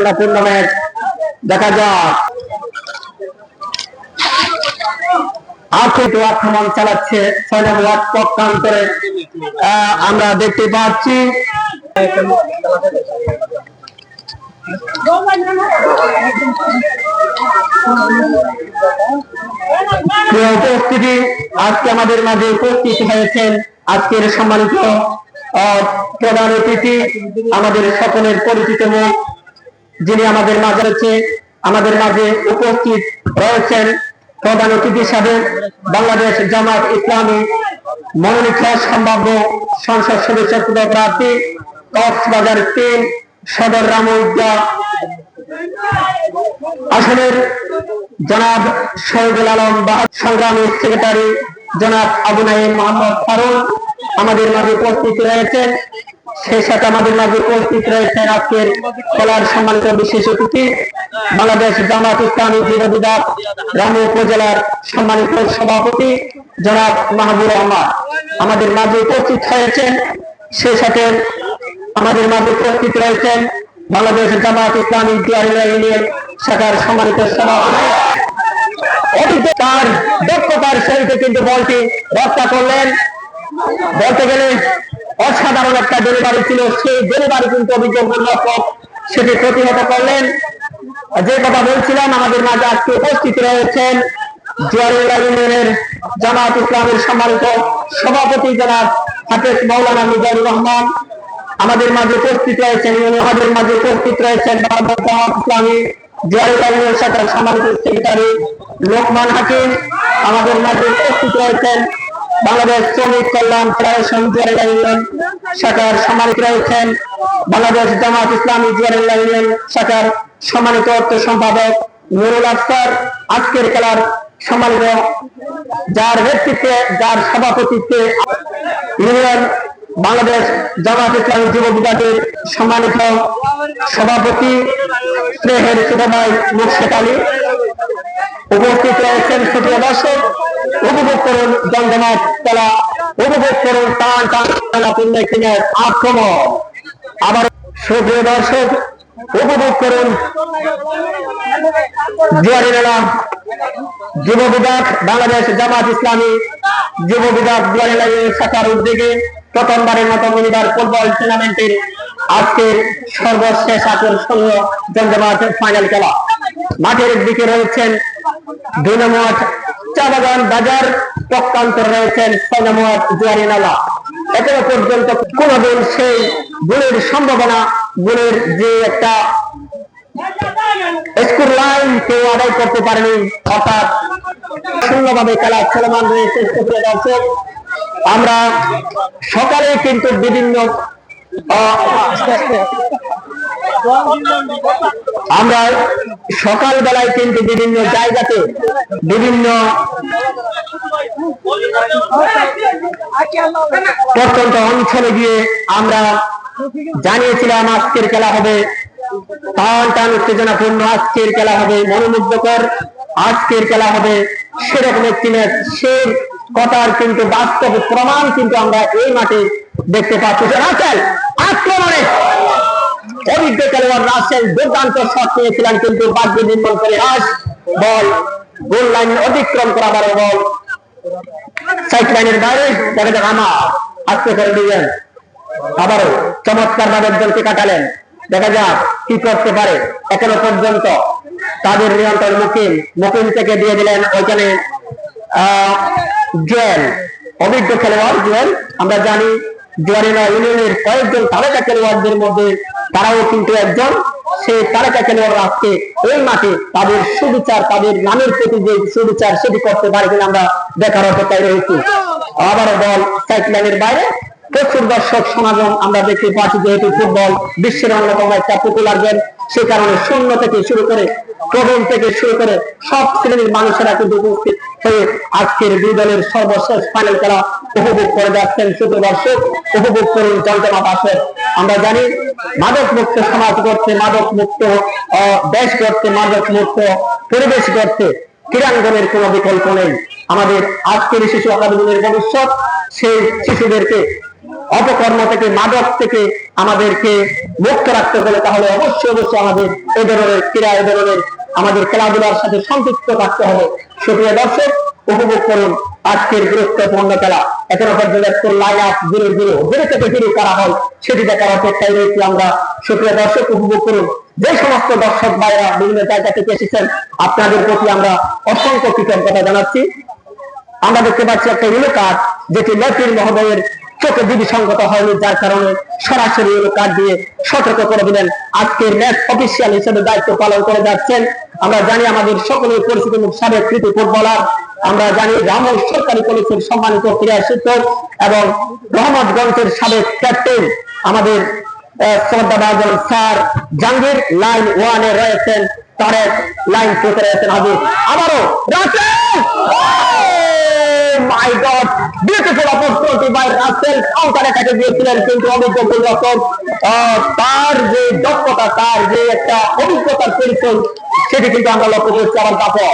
উত্তেজনাপূর্ণ ম্যাচ দেখা যাক। আমরা দেখতে পাচ্ছি। উপস্থিতি, আজকে আমাদের মাঝে উপস্থিত হয়েছেন আজকের সম্মানিত প্রধান অতিথি, আমাদের সকলের পরিচিত মুখ। যিনি আমাদের মাঝে রয়েছে, আমাদের মাঝে উপস্থিত রয়েছেন প্রধান অতিথি হিসাবে বাংলাদেশ জামাত ইসলামী মনোনীত সম্ভাব্য সংসদ সদস্য প্রার্থী কক্সবাজার তিন সদর রামউদ্দা আসনের জনাব শহীদুল আলম বাহাদ সংগ্রামী সেক্রেটারি জনাব আবু নাইম মোহাম্মদ ফারুন আমাদের মাঝে উপস্থিত রয়েছেন। সেই সাথে আমাদের মাঝে উপস্থিত রয়েছেন আজকের খেলার সম্মানিত বিশেষ অতিথি, বাংলাদেশ জামাত ইসলামী বিরোধীদার রামু উপজেলার সম্মানিত সভাপতি, জনাব মাহবুব রহমান। আমাদের মাঝে উপস্থিত হয়েছেন সেই সাথে আমাদের মাঝে উপস্থিত রয়েছেন বাংলাদেশ জামাত ইসলামী বিহারিলা ইউনিয়ন শাখার সম্মানিত সভাপতি। তার দক্ষতার সহিত কিন্তু বলটি রক্ষা করলেন। বলতে গেলে অসাধারণ একটা ডেলিভারি ছিল। সেই ডেলিভারি কিন্তু অভিযোগ পর সেটি প্রতিহত করলেন। যে কথা বলছিলাম, আমাদের মাঝে আজকে উপস্থিত রয়েছেন জুয়ারুল্লাহ ইউনিয়নের জামাত ইসলামের সম্মানিত সভাপতি জনাব হাফেজ মৌলানা মিজানুর রহমান। আমাদের মাঝে উপস্থিত রয়েছেন আমাদের মাঝে উপস্থিত রয়েছেন জামাত ইসলামী জুয়ারুল্লাহ ইউনিয়ন শাখার সম্মানিত সেক্রেটারি লোকমান হাকিম। আমাদের মাঝে উপস্থিত রয়েছেন বাংলাদেশ শ্রমিক কল্যাণ ফেডারেশন ইউনিয়ন শাখার সম্মানিত রয়েছেন বাংলাদেশ জামাত ইসলামী ইউনিয়ন শাখার সম্মানিত অর্থ সম্পাদক নুরুল আফসার। আজকের খেলার সম্মানিত যার নেতৃত্বে, যার সভাপতিত্বে ইউনিয়ন বাংলাদেশ জামাত ইসলামী যুব বিভাগের সম্মানিত সভাপতি স্নেহের ছোট মুর্শেদ আলী। উপস্থিত রয়েছেন সুপ্রিয় দর্শক, উপভোগ করুন জমজমাট খেলা, উপভোগ করুন টান টান একটি আক্রমণ। আবার সুপ্রিয় দর্শক, উপভোগ করুন যুব বিভাগ, বাংলাদেশ জামাত ইসলামী যুব বিভাগ জুয়ারি মেলা শাখার উদ্যোগে প্রথমবারের মতো মিনিবার ফুটবল টুর্নামেন্টের আজকের সর্বশেষ আকর্ষণীয় জমজমাট ফাইনাল খেলা। মাঠের দিকে রয়েছেন দুই নম্বর চা বাগান বাজার, পক্ষান্তর রয়েছেন ছয় জুয়ারি নালা। এখনও পর্যন্ত কোনদিন সেই গুণের সম্ভাবনা গুণের যে একটা স্কুল লাইন কেউ আদায় করতে পারেনি, অর্থাৎ শূন্যভাবে খেলা চলমান রয়েছে আমরা সকালে কিন্তু বিভিন্ন আমরা সকাল বেলায় কিন্তু বিভিন্ন জায়গাতে বিভিন্ন প্রত্যন্ত অঞ্চলে গিয়ে আমরা জানিয়েছিলাম আজকের খেলা হবে। টান টান উত্তেজনাপূর্ণ আজকের খেলা হবে, মনোমুগ্ধকর আজকের খেলা হবে। সেরকম একটি ম্যাচ সেই কথার কিন্তু বাস্তব প্রমাণ কিন্তু আমরা এই মাঠে দেখতে পাচ্ছি। রাসেল, আক্রমণে অভিজ্ঞ খেলোয়াড় রাসেল দুর্দান্ত শট নিয়েছিলেন কিন্তু বাদ্য নির্মাণ করে আস বল গোল লাইন অতিক্রম করা পারে বল। সাইড লাইনের বাইরে, দেখা যাক করে দিলেন আবারও চমৎকার ভাবে দলকে কাটালেন। দেখা যাক কি করতে পারে। এখনও পর্যন্ত তাদের নিয়ন্ত্রণ মুকিম মুকিম থেকে দিয়ে দিলেন। ওইখানে জুয়েল, অভিজ্ঞ খেলোয়াড় জুয়েল। আমরা জানি জুয়ারিনা ইউনিয়নের কয়েকজন তারকা খেলোয়াড়দের মধ্যে তারাও কিন্তু একজন। সেই তারকা খেলোয়াড় আজকে এই মাঠে তাদের সুবিচার, তাদের নামের প্রতি যে সুবিচার সেটি করতে পারে কিনা আমরা দেখার অপেক্ষায় রয়েছি। আবারও বল সাইকলাইনের বাইরে। প্রচুর দর্শক, সমাগম আমরা দেখতে পাচ্ছি যেহেতু ফুটবল বিশ্বের অন্যতম একটা পপুলার গেম সে কারণে শূন্য থেকে শুরু করে প্রবল থেকে শুরু করে সব শ্রেণির মানুষেরা কিন্তু উপস্থিত হয়ে আজকের দুই দলের সর্বশেষ ফাইনাল খেলা উপভোগ করে যাচ্ছেন শুধু দর্শক, উপভোগ করুন জলজমা আসে আমরা জানি, মাদক মুক্ত সমাজ করতে মাদক মুক্ত দেশ করতে মাদক মুক্ত, পরিবেশ করতে ক্রীড়াঙ্গনের কোনো বিকল্প নেই। আমাদের আজকের শিশু আকাদমির ভবিষ্যৎ, সেই শিশুদেরকে অপকর্ম থেকে, মাদক থেকে আমাদেরকে মুক্ত রাখতে হলে তাহলে অবশ্যই অবশ্যই আমাদের এ ধরনের ক্রীড়া, এ ধরনের আমাদের খেলাধুলার সাথে সম্পৃক্ত থাকতে হবে। সুপ্রিয় দর্শক, উপভোগ করুন আজকের গুরুত্বপূর্ণ খেলা। এখনও পর্যন্ত লাইন আপ জিরো জিরো থেকে জিরো করা হয়, সেটি দেখার অপেক্ষায় রয়েছি আমরা। সুপ্রিয় দর্শক, উপভোগ করুন। যে সমস্ত দর্শক ভাইরা বিভিন্ন জায়গা থেকে এসেছেন, আপনাদের প্রতি আমরা অসংখ্য কৃতজ্ঞতা জানাচ্ছি। আমরা দেখতে পাচ্ছি একটা ইলো কার্ড, যেটি লতির মহোদয়ের চোখে বিধি সংগত হয়নি, যার কারণে সরাসরি কার্ড দিয়ে সতর্ক করে দিলেন। আজকের ম্যাচ অফিসিয়াল হিসেবে দায়িত্ব পালন করে যাচ্ছেন। আমরা জানি আমাদের সকলের পরিচিত সাবেক কৃতি ফুটবলার। আমরা জানি রামল সরকারি কলেজের সম্মানিত ক্রীড়া শিক্ষক এবং রহমতগঞ্জের সাবেক ক্যাপ্টেন আমাদের শ্রদ্ধাভাজন স্যার জাহাঙ্গীর লাইন ওয়ানে রয়েছেন। তারেক, লাইন রয়েছেন হাজির। আবারও গোলরক্ষক তার যে দক্ষতা, তার যে একটা অভিজ্ঞতার পরিচয়, সেটি কিন্তু আমরা লক্ষ্য করছি আবার জাফর।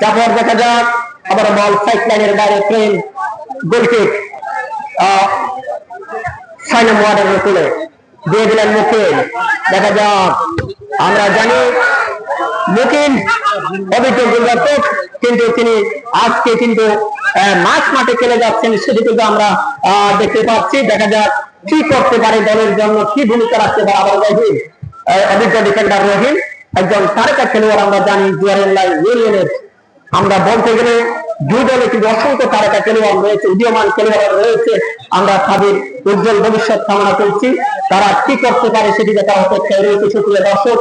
জাফর, দেখা যাক। আবার বল সাইড লাইনের বাইরে ট্রেন গোলকিক। সাইনাম ওয়ার্ডের দিয়ে দিলেন মুকিন দেখা যাক। আমরা জানি মুকিন অভিজ্ঞ গোলরক্ষক কিন্তু তিনি আজকে কিন্তু আহ, মাঠ খেলে যাচ্ছেন। সেটি কিন্তু আমরা দেখতে পাচ্ছি। দেখা যাক কি করতে পারে দলের জন্য কি ভূমিকা রাখতে পারে আবার রহিম। অভিজ্ঞ ডিফেন্ডার রহিম একজন তারকা খেলোয়াড় আমরা জানি জুয়ারেল্লাই ইউনিয়নের আমরা বলতে গেলে দুই দলে কিন্তু অসংখ্য তারকা খেলোয়াড় রয়েছে উদীয়মান খেলোয়াড় রয়েছে। আমরা তাদের উজ্জ্বল ভবিষ্যৎ কামনা করছি। তারা কি করতে পারে সেটি দেখা অপেক্ষায় রয়েছে সুপ্রিয় দর্শক।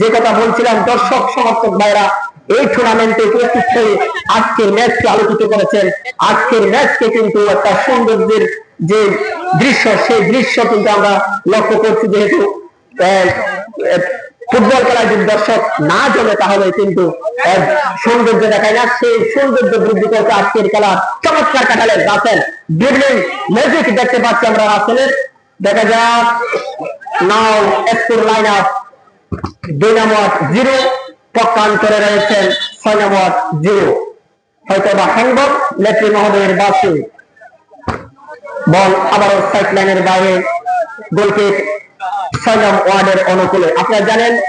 যে কথা বলছিলাম, দর্শক, সমর্থক ভাইরা এই টুর্নামেন্টে উপস্থিত হয়ে আজকের ম্যাচকে আলোচিত করেছেন। আজকের ম্যাচকে কিন্তু একটা সৌন্দর্যের যে দৃশ্য, সেই দৃশ্য কিন্তু আমরা লক্ষ্য করছি যেহেতু ফুটবল খেলায় যদি দর্শক না জমে, তাহলে কিন্তু সৌন্দর্য দেখায় না। সেই সৌন্দর্য বৃদ্ধি করতে আজকের খেলা চমৎকার কাটালেন রাসেল ড্রিবলিং ম্যাজিক দেখতে পাচ্ছি আমরা রাসেলের। দেখা যাক, নাও এক্সপুর লাইন আপ দুই নম্বর জিরো রয়েছেন ছয় নম্বর জিরো। হয়তো বা মহোদয়ের বাসে। বল আবারও বাইরে। ছয় নম্বর ওয়ার্ডের অনুকূলে। আপনারা জানেন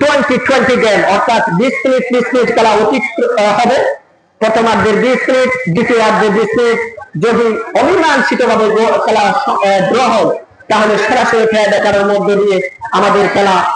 টোয়েন্টি টোয়েন্টি গেম অর্থাৎ বিশ মিনিট বিশ মিনিট খেলা আহ, হবে। প্রথমার্ধের বিশ মিনিট দ্বিতীয়ার্ধের বিশ মিনিট। যদি অমীমাংসিত ভাবে খেলা ড্র হয় তাহলে সরাসরি খেলা দেখার মধ্যে দিয়ে আমাদের খেলা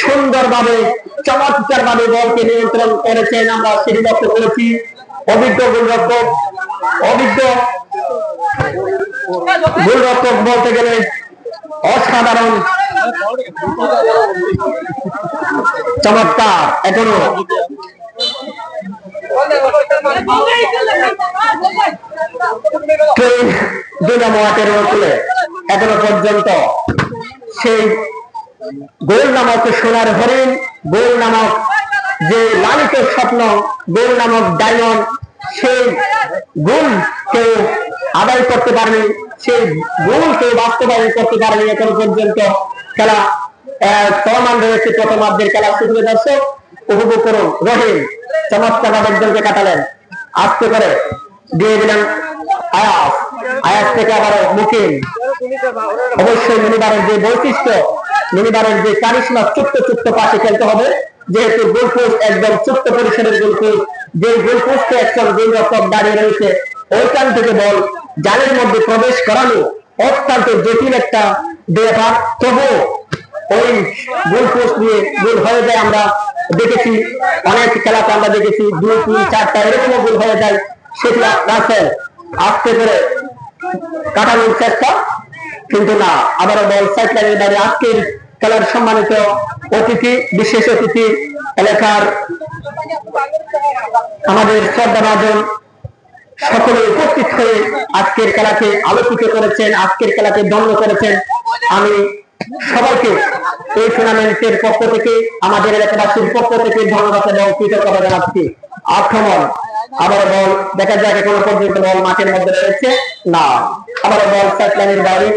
সুন্দরভাবে চমৎকার ভাবে বলকে নিয়ন্ত্রণ করেছেন আমরা লক্ষ্য করেছি। অভিজ্ঞ গোলরক্ষক অভিজ্ঞ গোলরক্ষক বলতে গেলে অসাধারণ। চমৎকার, এখনও। ট্রেন মধ্যে এখনও পর্যন্ত সেই গোল নামক সোনার হরিণ, গোল নামক যে লালিত স্বপ্ন, গোল নামক ডায়মন্ড, সেই গোল কেউ আদায় করতে পারেনি, সেই গোল কেউ বাস্তবায়ন করতে পারেনি এখন পর্যন্ত খেলা চলমান রয়েছে প্রথমার্ধের খেলা শুরু দর্শক উপভোগ করুন রহিম চমৎকার একজনকে কাটালেন। আস্তে করে দিয়ে দিলেন আয়াস। আয়াস থেকে আবারও মুকিম। অবশ্যই মিনিবারের যে বৈশিষ্ট্য মিনিবারের যে কারিশমা ছোট্ট ছোট্ট পাশে খেলতে হবে, যেহেতু গোল পোস্ট একদম ছোট্ট পরিসরের গোল পোস্ট যে গোল পোস্টে একজন গোলরক্ষক দাঁড়িয়ে রয়েছে, ওইখান থেকে বল জালের মধ্যে প্রবেশ করানো অত্যন্ত জটিল একটা ব্যাপার। তবু ওই গোল পোস্ট দিয়ে গোল হয়ে যায় আমরা দেখেছি, অনেক খেলাতে আমরা দেখেছি, দুই, তিন চারটা এরকম গোল হয়ে যায় সেটি রাখেন আস্তে করে কাটানোর চেষ্টা কিন্তু না, আবারও বল সাইড লাইনের বাইরে আজকের খেলার সম্মানিত অতিথি, বিশেষ অতিথি এলাকার আমাদের শ্রদ্ধাভাজন সকলে উপস্থিত হয়ে আজকের খেলাকে আলোকিত করেছেন, আজকের খেলাকে দণ্ড করেছেন। আমি সবাইকে এই টুর্নামেন্টের পক্ষ থেকে, আমাদের এলাকাবাসীর পক্ষ থেকে ধন্যবাদ এবং কৃতজ্ঞতা জানাচ্ছি। আক্রমণ আবার বল, দেখা যায় এখনও পর্যন্ত বল মাঠের মধ্যে রয়েছে। না আবার বল সাইডলাইনের বাইরে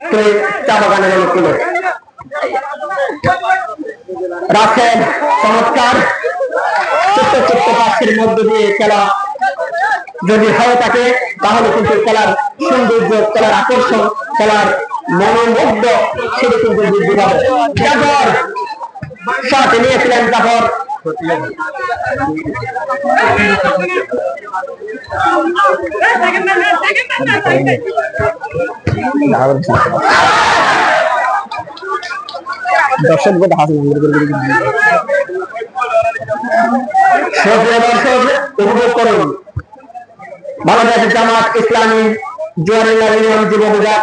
তো চা রাখেন চমৎকার পাশের মধ্য দিয়ে খেলা। যদি হয়ে থাকে তাহলে কিন্তু খেলার সৌন্দর্য, খেলার আকর্ষণ, খেলার মনোমুগ্ধ, সেটা কিন্তু বৃদ্ধি পাবে। নিয়েছিলেন জাফর। দর্শক বোধ হাসি দর্শক উপভোগ করুন বাংলাদেশ জামাত ইসলামী জুয়ারুল্লাহ ইউনিয়ন যুব বিভাগ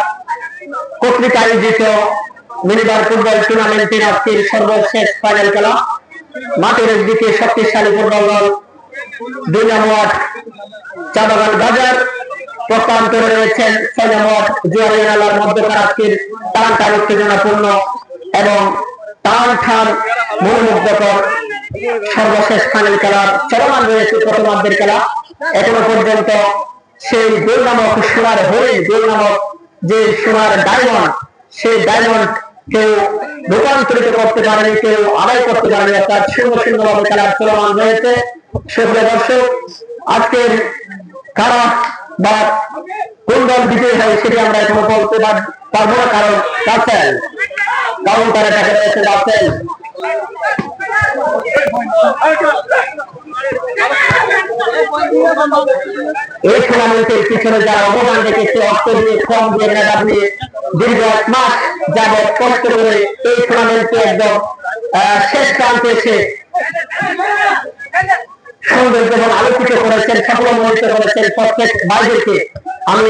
কর্তৃক আয়োজিত মিনিবার ফুটবল টুর্নামেন্টের আজকের সর্বশেষ ফাইনাল খেলা। মাঠের দিকে শক্তিশালী ফুটবল দল, দুই নম্বর চাবাগান বাজার। প্রত্যান্তরে রয়েছেন ছয় নম্বর জুয়ারিয়ানালার মধ্যকার আজকের টান টান উত্তেজনাপূর্ণ এবং টান ঠান মনোমুগ্ধকর সর্বশেষ ফাইনাল খেলার চলমান রয়েছে প্রথমার্ধের খেলা। এখনও পর্যন্ত সেই গোল নামক সোনার হরিণ গোল নামক যে সোনার ডায়মন্ড সেই ডায়মন্ড কেউ রূপান্তরিত করতে পারেনি, কেউ আদায় করতে পারেনি, অর্থাৎ শূন্য শূন্য খেলার চলমান রয়েছে। সুপ্রিয় দর্শক, আজকের কারা বা কোন দল বিজয়ী হয় সেটি আমরা এখনও বলতে পার- পারব না, কারণ কারণ তারা টাকা এই টুর্নামেন্টের পিছনে যারা অবদান রেখেছে অর্থ দিয়ে কম দিয়ে মেধা দিয়ে, দীর্ঘ এক মাস যাবৎ কষ্ট করে এই টুর্নামেন্টে একদম শেষ প্রান্তে এসে সুন্দর যেমন আলোচিত করেছেন সফলমণ্ডিত করেছেন প্রত্যেক ভাইদেরকে আমি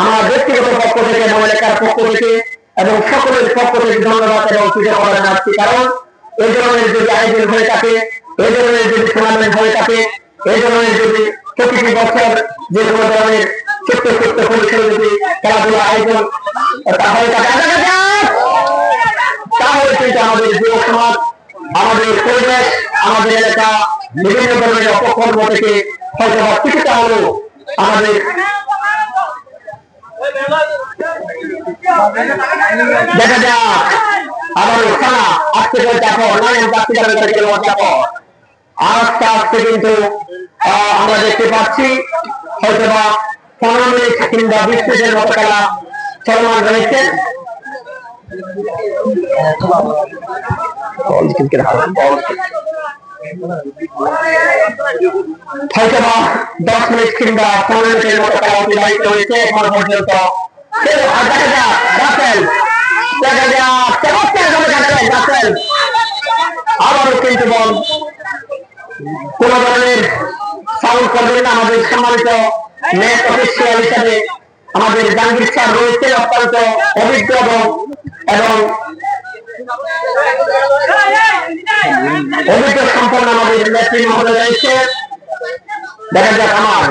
আমার ব্যক্তিগত পক্ষ থেকে এবং এলাকার পক্ষ থেকে এবং সকলের পক্ষ থেকে ধন্যবাদ এবং কৃতজ্ঞতা জানাচ্ছি। কারণ এই ধরনের যদি আয়োজন হয়ে থাকে এই ধরনের যদি টুর্নামেন্ট হয়ে থাকে এই ধরনের যদি প্রতিটি বছর যে কোনো ধরনের ছোট্ট ছোট্ট পরিসরে যদি খেলাধুলা আয়োজন তা থাকে আচ্ছা, তাহলে কিন্তু আমাদের যুব সমাজ আমাদের পরিবেশ, আমাদের এলাকা বিভিন্ন ধরনের অপকর্ম থেকে হয়তো বা কিছুটা হলেও আমাদের দেখা যাক, আবার খেলা আজকে করে দেখো তাকে দেখো আস্তে আস্তে কিন্তু আমরা দেখতে পাচ্ছি হয়তো বা পনেরো মিনিট কিংবা বিশ মিনিটের মতো খেলা চলমান রয়েছে। দশ মিনিট কিংবা পনেরো মিনিটের মতো আবারও কিন্তু বল কোন ধরনের সাউন্ড করবেন আমাদের সম্মানিত ম্যাচ অফিসিয়াল হিসাবে আমাদের স্যার রয়েছে অত্যন্ত অভিজ্ঞ এবং এবং অভিজ্ঞ সম্পন্ন আমাদের নেত্রী মহোদয় রয়েছে। দেখা যাক আমার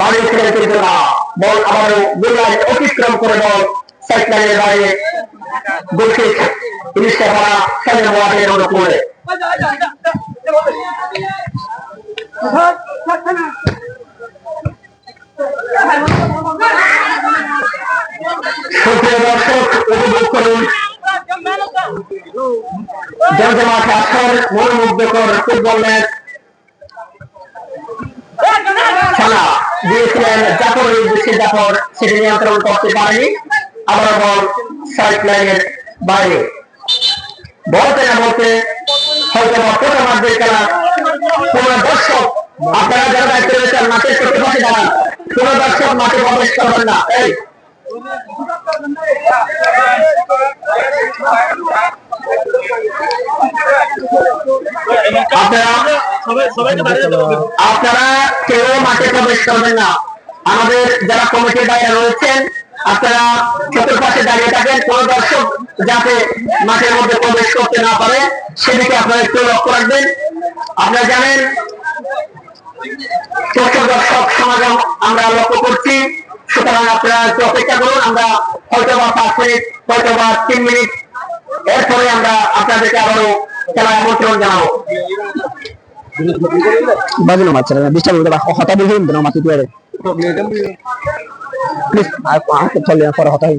বাড়ি ছিলেন কিন্তু না। বল আবারও গোলায় অতিক্রম করে বল সাইকেলের বাইরে গোলকিক ইলিশে ভরা সামনে ওয়ার্ডের অনুকূলে। উপভোগ করুন সাইড লাইনের বাইরে বলতে না হয়তো বা প্রথমার্ধের খেলা কোন দর্শক আপনারা যারা দায়িত্ব রয়েছেন মাঠের চতুর্পাশে দাঁড়ান। কোন দর্শক মাঠে প্রবেশ করবেন না। এই আপনারা কেউ মাঠে প্রবেশ করবেন না। আমাদের যারা কমিটির বাইরে রয়েছেন আপনারা চতুর্পাশে দাঁড়িয়ে থাকেন। কোন দর্শক যাতে মাঠের মধ্যে প্রবেশ করতে না পারে সেদিকে আপনারা একটু লক্ষ্য রাখবেন। আপনারা জানেন প্রচুর দর্শক সমাগম আমরা লক্ষ্য করছি। সুতরাং আপনারা একটু অপেক্ষা করুন আমরা হয়তো বা পাঁচ মিনিট হয়তো বা তিন মিনিট এরপরে আমরা আপনাদেরকে আবারও খেলায় আমন্ত্রণ জানাব। বাজে না মাছ ডিস্টার্ব হতে বা হতা বলতে না মাছ তুই প্লিজ আর আর চলে পরে হতা হই